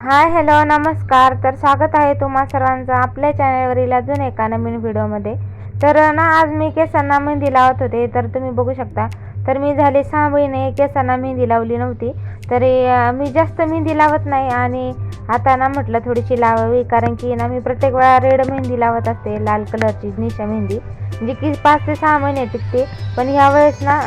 Hi hello नमस्कार. तर स्वागत आहे तुम्हा सर्वांचं आपल्या चॅनलवरील अजून एका नवीन व्हिडिओमध्ये. तर ना आज मी केसांना मेहंदी लावत होते तर तुम्ही बघू शकता. तर मी झाले सहा महिने केसांना मेहंदी लावली नव्हती. तरी मी जास्त मेहंदी लावत नाही आणि आता ना म्हटलं थोडीशी लावावी कारण की ना मी प्रत्येक वेळा रेड मेहंदी लावत असते लाल कलरची निशा मेहंदी. जी की पाच ते सहा महिने टिकते. पण ह्यावेळेस ना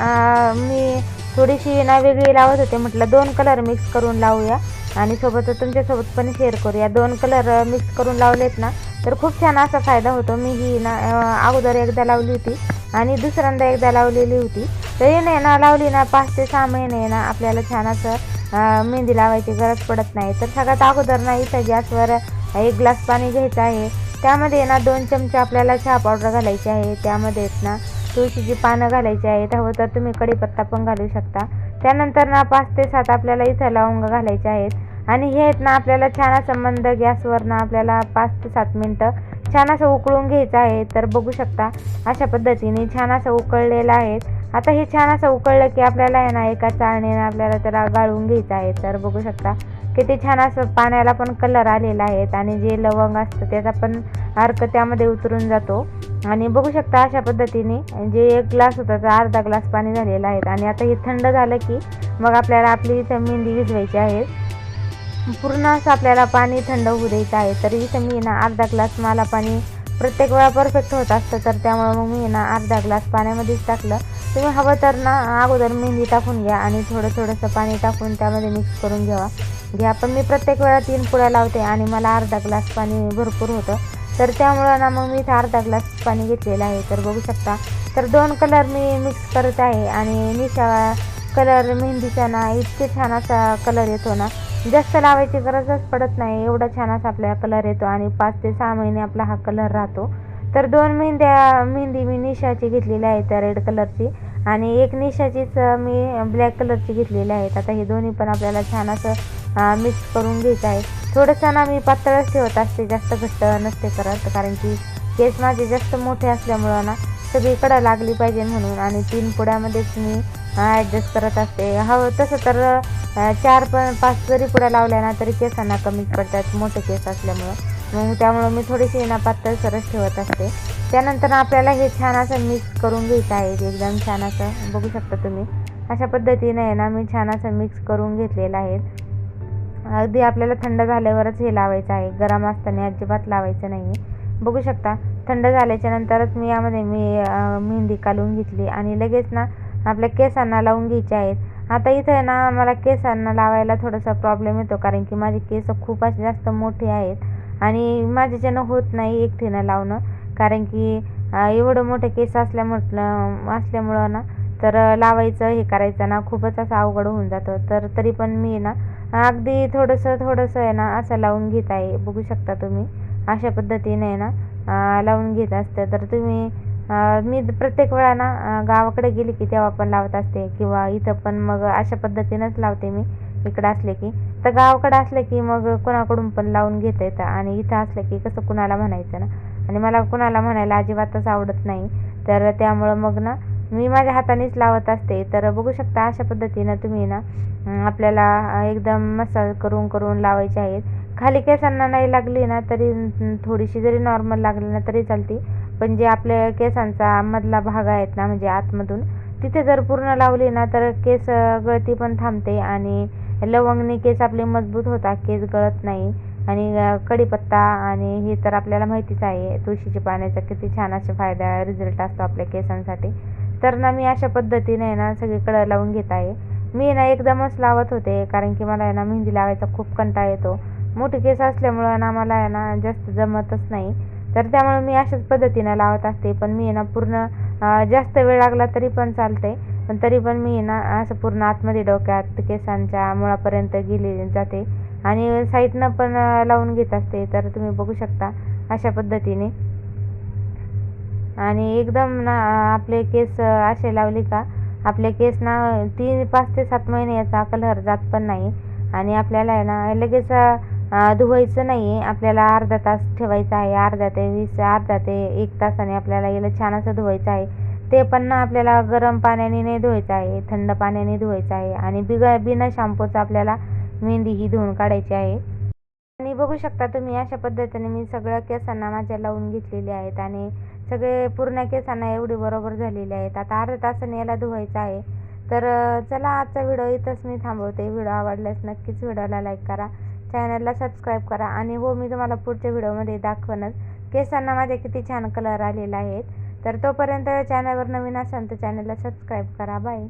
मी थोडीशी ना वेगळी लावत होते. म्हटलं दोन कलर मिक्स करून लावूया. आणि सोबतच तुमच्यासोबत पण शेअर करूया. दोन कलर मिक्स करून लावलेत ना तर खूप छान असा फायदा होतो. मी ही ना अगोदर एकदा लावली होती आणि दुसऱ्यांदा एकदा लावलेली होती. तरी नाही ना लावली ना पाच ते सहा महिने ना आपल्याला छान असं मेहंदी लावायची गरज पडत नाही. तर सगळ्यात अगोदर ना इथं गॅसवर एक ग्लास पाणी घ्यायचं आहे. त्यामध्ये ना दोन चमचे आपल्याला चहा पावडर घालायची आहे. त्यामध्ये ना तुळशीची पानं घालायची आहेत हवं तर तुम्ही कढीपत्ता पण घालू शकता. त्यानंतर ना पाच ते सात आपल्याला इथं लवंग घालायचे आहेत. आणि हे आहेत ना आपल्याला छान असं मंद गॅसवर ना आपल्याला पाच ते सात मिनटं छान असं उकळून घ्यायचं आहे तर बघू शकता अशा पद्धतीने छान असं उकळलेलं आहे. आता हे छान असं उकळलं की आपल्याला आहे ना एका चाळणीनं आपल्याला त्याला गाळून घ्यायचं आहे तर बघू शकता. किती छान असं पाण्याला पण कलर आलेला आहे आणि जे लवंग असतं त्याचा पण अर्क त्यामध्ये उतरून जातो. आणि बघू शकता अशा पद्धतीने जे एक ग्लास होता तर अर्धा ग्लास पाणी झालेलं आहे. आणि आता हे थंड झालं की मग आपल्याला आपली इथं मेहंदी भिजवायची आहे. पूर्ण असं आपल्याला पाणी थंड होऊ द्यायचं आहे. तर इथं मी ना अर्धा ग्लास मला पाणी प्रत्येक वेळा परफेक्ट होत असतं. तर त्यामुळे मग मी ना अर्धा ग्लास पाण्यामध्येच टाकलं. तुम्ही हवं तर ना अगोदर मेहंदी टाकून घ्या आणि थोडं थोडंसं पाणी टाकून त्यामध्ये मिक्स करून घ्यावा. घ्या पण मी प्रत्येक वेळा तीन पुड्या लावते आणि मला अर्धा ग्लास पाणी भरपूर होतं. तर त्यामुळं ना मग मी इथं अर्धा ग्लास पाणी घेतलेलं आहे. तर बघू शकता. तर दोन कलर मी मिक्स करत आहे आणि निशा कलर मेहंदीचा ना इतके छान असा कलर येतो ना. जास्त लावायची गरजच पडत नाही. एवढा छान असा आपल्याला कलर येतो आणि पाच ते सहा महिने आपला हा कलर राहतो. तर दोन मेहंद्या मेहंदी मी निशाची घेतलेली आहे त्या रेड कलरची आणि एक निशाचीच मी ब्लॅक कलरची घेतलेली आहेत आता हे दोन्ही पण आपल्याला छान असं मिक्स करून घ्यायचं आहे. थोडंसं ना मी पातळच ठेवत असते जास्त घट्ट नसते करत. कारण की केस माझे जास्त मोठे असल्यामुळं ना सगळीकडं लागली पाहिजे म्हणून. आणि तीन पुड्यामध्येच मी ॲडजस्ट करत असते. हवं तसं तर चार पण पाच जरी पुड्या लावल्या ना तरी केसांना कमी पडतात मोठे केस असल्यामुळं. मग त्यामुळं मी थोडीशी ना पातळ सरस ठेवत असते. त्यानंतर आपल्याला हे छान असं मिक्स करून घ्यायचं आहे. एकदम छान असं बघू शकता तुम्ही. अशा पद्धतीने आहे ना मी छान असं मिक्स करून घेतलेलं आहे. अगदी आपल्याला थंड झाल्यावरच हे लावायचं आहे. गरम असताना अजिबात लावायचं नाही. बघू शकता थंड झाल्याच्या नंतरच मी यामध्ये मी मेहंदी काढून घेतली आणि लगेच ना आपल्या केसांना लावून घ्यायचे आहेत. आता इथं ना मला केसांना लावायला थोडासा प्रॉब्लेम येतो. कारण की माझे केस खूप जास्त मोठे आहेत. आणि माझ्याच्यानं होत नाही एकटीनं लावणं कारण की एवढं मोठं केस असल्या म्हटलं असल्यामुळं ना तर लावायचं हे करायचं ना खूपच असं अवघड होऊन जातं. तर तरी पण मी ना अगदी थोडंसं थोडंसं आहे ना असं लावून घेत आहे. बघू शकता तुम्ही अशा पद्धतीने आहे ना लावून घेत असते. तर तुम्ही मी प्रत्येक वेळा ना गावाकडे गेली की तेव्हा पण लावत असते किंवा इथं पण मग अशा पद्धतीनंच लावते मी. इकडं असले की तर गावाकडं असलं की मग कोणाकडून पण लावून घेता येतं. आणि इथं असलं की कसं कुणाला म्हणायचं ना? आणि मला कुणाला म्हणायला अजिबातच आवडत नाही. तर त्यामुळं मग ना मी माझ्या हातानेच लावत असते. तर बघू शकता अशा पद्धतीनं तुम्ही ना आपल्याला एकदम मसाज करून करून लावायचे आहेत. खाली केसांना नाही लागली ना तरी थोडीशी जरी नॉर्मल लागली ना तरी चालते. पण जे आपल्या केसांचा मधला भाग आहेत ना म्हणजे आतमधून तिथे जर पूर्ण लावली ना तर केस गळती पण थांबते आणि लवंगने केस आपले मजबूत होतात केस गळत नाही. आणि कढीपत्ता आणि हे तर आपल्याला माहितीच आहे. तुळशीच्या पाण्याचा किती छान असे फायदा रिझल्ट असतो आपल्या केसांसाठी. तर ना मी अशा पद्धतीने ना सगळीकडं लावून घेत आहे. मी ना एकदमच लावत होते कारण की मला ना मेहंदी लावायचा खूप कंटाळा येतो. मोठी केस असल्यामुळं ना मला आहे ना जास्त जमतच नाही. तर त्यामुळे मी अशाच पद्धतीनं लावत असते. पण मी ना पूर्ण जास्त वेळ लागला तरी पण चालते पण तरी पण मी ना असं पूर्ण आतमध्ये डोक्यात केसांच्या मुळापर्यंत गेली जाते. आणि साईडनं पण लावून घेत असते. तर तुम्ही बघू शकता अशा पद्धतीने. आणि एकदम ना आपले केस असे लावले का आपले केस ना तीन पाच ते सात महिने याचा कलर जात पण नाही. आणि आपल्याला आहे ना लगेच धुवायचं नाही. आहे आपल्याला अर्धा तास ठेवायचं आहे. अर्धा ते वीस अर्धा ते एक तासाने आपल्याला याला छान असं धुवायचं आहे. ते पण ना आपल्याला गरम पाण्याने नाही धुवायचं आहे थंड पाण्याने धुवायचं आहे आणि बिग बिना शॅम्पूचं आपल्याला मेहंदी ही धुवून काढायची आहे. आणि बघू शकता तुम्ही अशा पद्धतीने मी सगळ्या केसांना माझ्या लावून घेतलेले आहेत आणि सगळे पूर्ण केसांना एवढी बरोबर झालेले आहेत. आता अर्ध्या तासाने याला धुवायचं आहे. तर चला आजचा व्हिडिओ इथंच मी थांबवते. व्हिडिओ आवडल्यास नक्कीच व्हिडिओला लाईक करा. चॅनलला सबस्क्राईब करा. आणि हो मी तुम्हाला पुढच्या व्हिडिओमध्ये दाखवणच केसांना माझ्या किती छान कलर आलेला आहेत. तर तोपर्यंत चॅनलवर नवीन असाल तर चॅनलला सबस्क्राईब करा. बाय